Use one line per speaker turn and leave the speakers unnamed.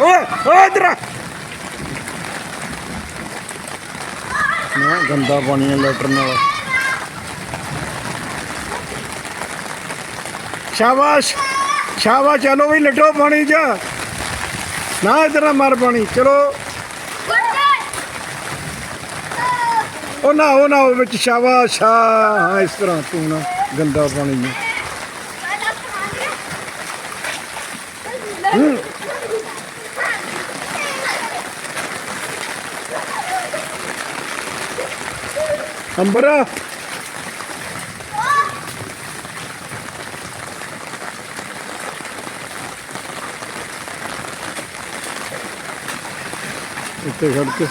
ਓਏ ਓਏ ਇਧਰ ਨਾ ਗੰਦਾ ਪਾਣੀ ਹੈ ਲੈਟਰ ਨਾਲ। ਸ਼ਾਬਾਸ਼ ਸ਼ਾਬਾਸ਼ ਚਲੋ ਵੀ ਲਟੋ ਪਾਣੀ 'ਚ। ਨਾ ਇਧਰ ਨਾ ਮਾਰ ਪਾਣੀ ਚਲੋ। ਉਹ ਨਾ ਉਹ ਨਾ ਵਿੱਚ ਸ਼ਾਬਾਸ਼। ਹਾਂ ਇਸ ਤਰ੍ਹਾਂ ਤੂੰ ਨਾ ਗੰਦਾ ਪਾਣੀ ਹੈ ਅੰਬਰ। ਇੱਥੇ ਖੜ ਕੇ।